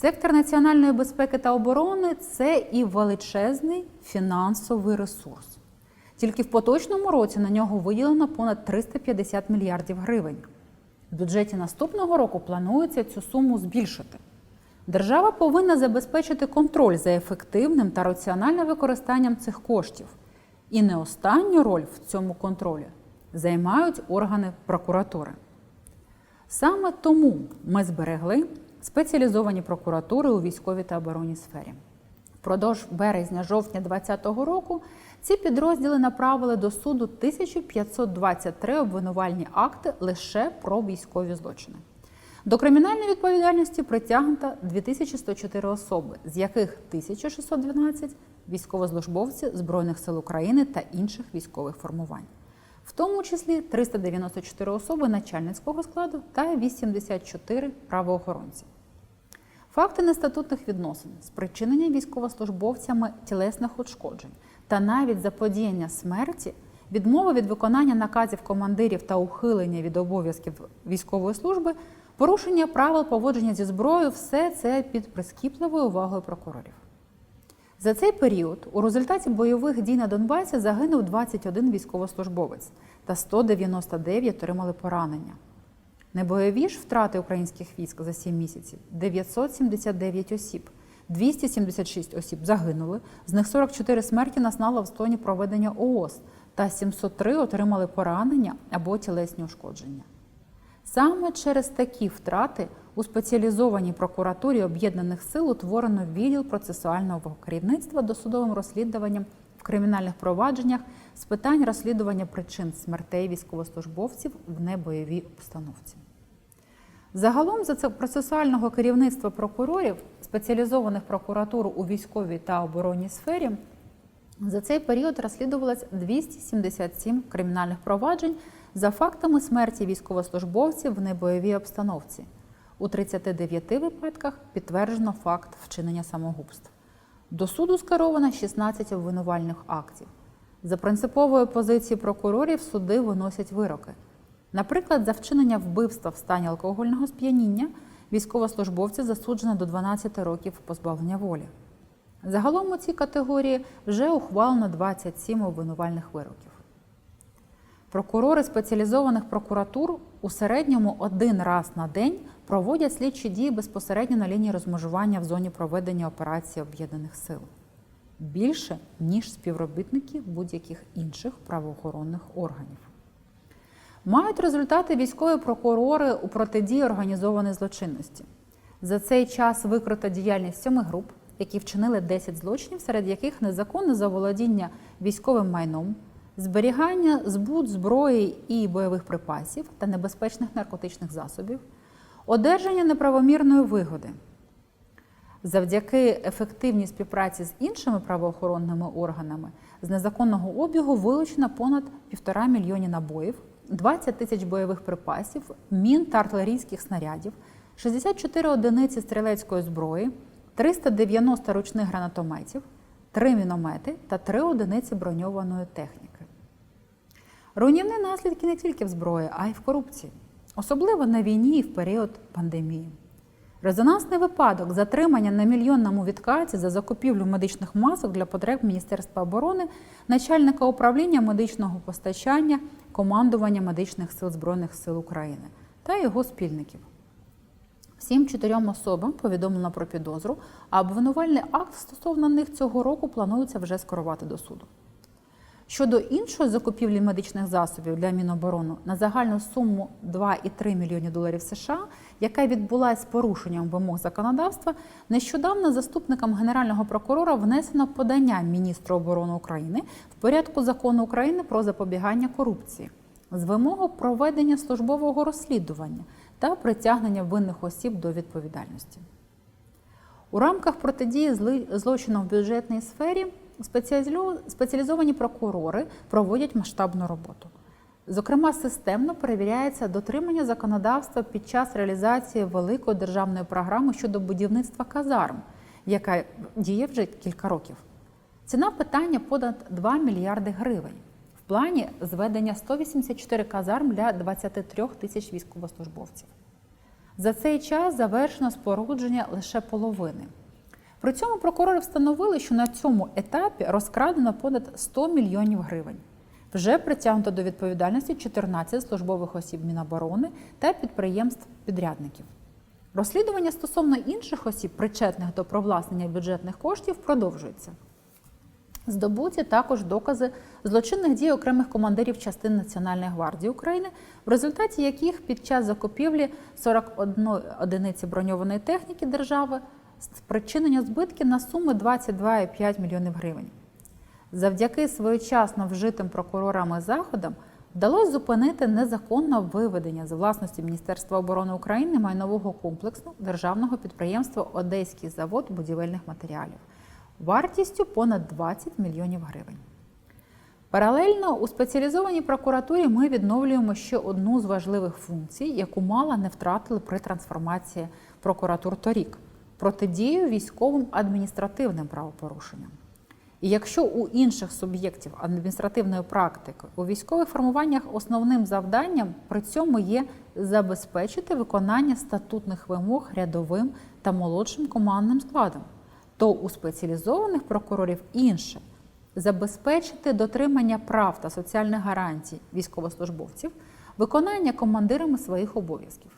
Сектор національної безпеки та оборони це і величезний фінансовий ресурс. Тільки в поточному році на нього виділено понад 350 мільярдів гривень. В бюджеті наступного року планується цю суму збільшити. Держава повинна забезпечити контроль за ефективним та раціональним використанням цих коштів. І не останню роль в цьому контролі займають органи прокуратури. Саме тому ми зберегли спеціалізовані прокуратури у військовій та оборонній сфері. Впродовж березня-жовтня 2020 року ці підрозділи направили до суду 1523 обвинувальні акти лише про військові злочини. До кримінальної відповідальності притягнуто 2104 особи, з яких 1612 військовослужбовці Збройних сил України та інших військових формувань, в тому числі 394 особи начальницького складу та 84 правоохоронці. Факти нестатутних відносин, спричинення військовослужбовцями тілесних ушкоджень та навіть заподіяння смерті, відмови від виконання наказів командирів та ухилення від обов'язків військової служби, порушення правил поводження зі зброєю все це під прискіпливою увагою прокурорів. За цей період у результаті бойових дій на Донбасі загинув 21 військовослужбовець та 199 отримали поранення. Найбойові ж втрати українських військ за 7 місяців 979 осіб, 276 осіб загинули, з них 44 смерті наснало в стоні проведення ООС та 703 отримали поранення або тілесні ушкодження. Саме через такі втрати у спеціалізованій прокуратурі Об'єднаних сил утворено відділ процесуального керівництва досудовим розслідуванням в кримінальних провадженнях з питань розслідування причин смертей військовослужбовців в небойовій обстановці. Загалом за це процесуального керівництва прокурорів спеціалізованих прокуратур у військовій та оборонній сфері за цей період розслідувалось 277 кримінальних проваджень за фактами смерті військовослужбовців в небойовій обстановці. У 39 випадках підтверджено факт вчинення самогубств. До суду скеровано 16 обвинувальних актів. За принциповою позицією прокурорів суди виносять вироки. Наприклад, за вчинення вбивства в стані алкогольного сп'яніння військовослужбовці засуджено до 12 років позбавлення волі. Загалом у цій категорії вже ухвалено 27 обвинувальних вироків. Прокурори спеціалізованих прокуратур у середньому один раз на день проводять слідчі дії безпосередньо на лінії розмежування в зоні проведення операції об'єднаних сил більше ніж співробітники будь-яких інших правоохоронних органів. Мають результати військові прокурори у протидії організованої злочинності. За цей час викрита діяльність сьоми груп, які вчинили 10 злочинів, серед яких незаконне заволодіння військовим майном, зберігання, збут зброї і бойових припасів та небезпечних наркотичних засобів, одержання неправомірної вигоди. Завдяки ефективній співпраці з іншими правоохоронними органами з незаконного обігу вилучено понад півтора мільйоні набоїв, 20 тисяч бойових припасів, мін та артилерійських снарядів, 64 одиниці стрілецької зброї, 390 ручних гранатометів, 3 міномети та 3 одиниці броньованої техніки. Руйнівні наслідки не тільки в зброї, а й в корупції, особливо на війні і в період пандемії. Резонансний випадок затримання на мільйонному відкаті за закупівлю медичних масок для потреб Міністерства оборони, начальника управління медичного постачання, командування медичних сил Збройних сил України та його спільників. Всім чотирьом особам повідомлено про підозру, а обвинувальний акт стосовно них цього року планується вже скерувати до суду. Щодо іншої закупівлі медичних засобів для Міноборони на загальну суму 2,3 мільйони доларів США, яка відбулася з порушенням вимог законодавства, нещодавно заступником генерального прокурора внесено подання міністра оборони України в порядку закону України про запобігання корупції з вимогою проведення службового розслідування та притягнення винних осіб до відповідальності. У рамках протидії злочинам в бюджетній сфері спеціалізовані прокурори проводять масштабну роботу. Зокрема, системно перевіряється дотримання законодавства під час реалізації великої державної програми щодо будівництва казарм, яка діє вже кілька років. Ціна питання понад 2 мільярди гривень. В плані зведення 184 казарм для 23 тисяч військовослужбовців. За цей час завершено спорудження лише половини. При цьому прокурори встановили, що на цьому етапі розкрадено понад 100 мільйонів гривень. Вже притягнуто до відповідальності 14 службових осіб Міноборони та підприємств-підрядників. Розслідування стосовно інших осіб, причетних до провласнення бюджетних коштів, продовжується. Здобуті також докази злочинних дій окремих командирів частин Національної гвардії України, в результаті яких під час закупівлі 41 одиниці броньованої техніки держави спричинення збитків на суми 22,5 мільйонів гривень. Завдяки своєчасно вжитим прокурорами заходам вдалося зупинити незаконне виведення з власності Міністерства оборони України майнового комплексу державного підприємства Одеський завод будівельних матеріалів вартістю понад 20 мільйонів гривень. Паралельно у спеціалізованій прокуратурі ми відновлюємо ще одну з важливих функцій, яку мало не втратили при трансформації прокуратур торік протидію військовим адміністративним правопорушенням. І якщо у інших суб'єктів адміністративної практики у військових формуваннях основним завданням при цьому є забезпечити виконання статутних вимог рядовим та молодшим командним складом, то у спеціалізованих прокурорів інше забезпечити дотримання прав та соціальних гарантій військовослужбовців, виконання командирами своїх обов'язків.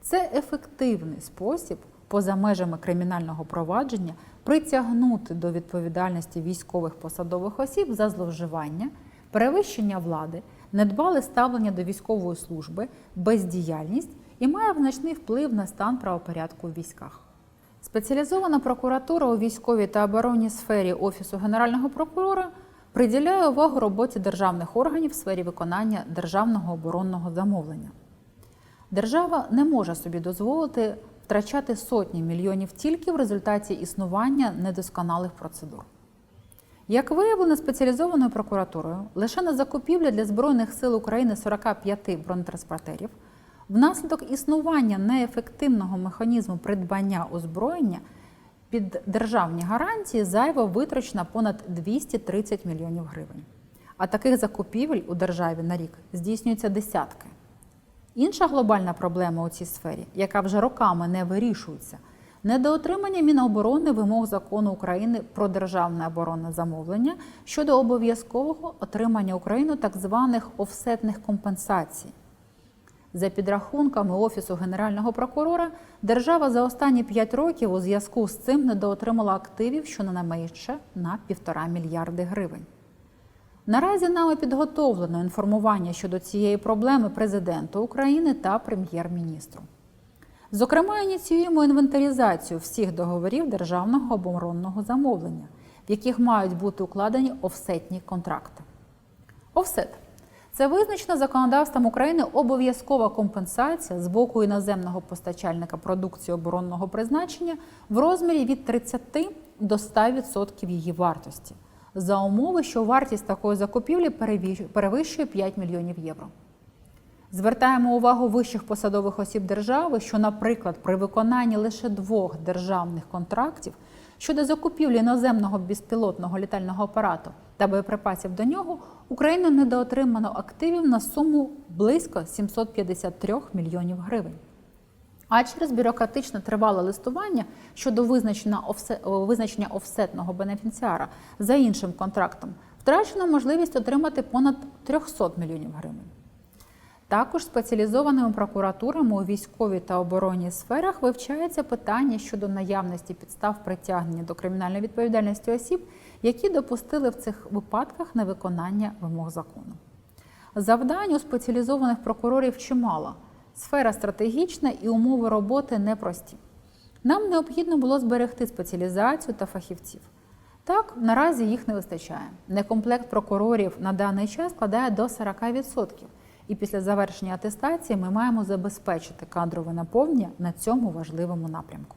Це ефективний спосіб поза межами кримінального провадження притягнути до відповідальності військових посадових осіб за зловживання, перевищення влади, недбале ставлення до військової служби, бездіяльність і має значний вплив на стан правопорядку в військах. Спеціалізована прокуратура у військовій та оборонній сфері Офісу Генерального прокурора приділяє увагу роботі державних органів в сфері виконання державного оборонного замовлення. Держава не може собі дозволити втрачати сотні мільйонів тільки в результаті існування недосконалих процедур. Як виявлено спеціалізованою прокуратурою, лише на закупівлі для Збройних сил України 45 бронетранспортерів внаслідок існування неефективного механізму придбання озброєння під державні гарантії зайво витрачено понад 230 мільйонів гривень. А таких закупівель у державі на рік здійснюється десятки. Інша глобальна проблема у цій сфері, яка вже роками не вирішується, недоотримання Міноборони вимог закону України про державне оборонне замовлення щодо обов'язкового отримання Україною так званих офсетних компенсацій. За підрахунками Офісу Генерального прокурора, держава за останні 5 років у зв'язку з цим недоотримала активів, що на півтора мільярди гривень. Наразі нами підготовлено інформування щодо цієї проблеми президенту України та прем'єр-міністру. Зокрема, ініціюємо інвентаризацію всіх договорів державного оборонного замовлення, в яких мають бути укладені офсетні контракти. Офсет це визначена законодавством України обов'язкова компенсація з боку іноземного постачальника продукції оборонного призначення в розмірі від 30 до 100% її вартості за умови, що вартість такої закупівлі перевищує 5 мільйонів євро. Звертаємо увагу вищих посадових осіб держави, що, наприклад, при виконанні лише двох державних контрактів щодо закупівлі іноземного безпілотного літального апарату та боєприпасів до нього Україна недоотримано активів на суму близько 753 мільйонів гривень. А через бюрократичне тривале листування щодо визначення офсет, визначення офсетного бенефіціара за іншим контрактом втрачено можливість отримати понад 300 мільйонів гривень. Також спеціалізованими прокуратурами у військовій та оборонній сферах вивчається питання щодо наявності підстав притягнення до кримінальної відповідальності осіб, які допустили в цих випадках невиконання вимог закону. Завдань у спеціалізованих прокурорів чимало. Сфера стратегічна і умови роботи непрості. Нам необхідно було зберегти спеціалізацію та фахівців. Так, наразі їх не вистачає. Некомплект прокурорів на даний час складає до 40%. І після завершення атестації ми маємо забезпечити кадрове наповнення на цьому важливому напрямку.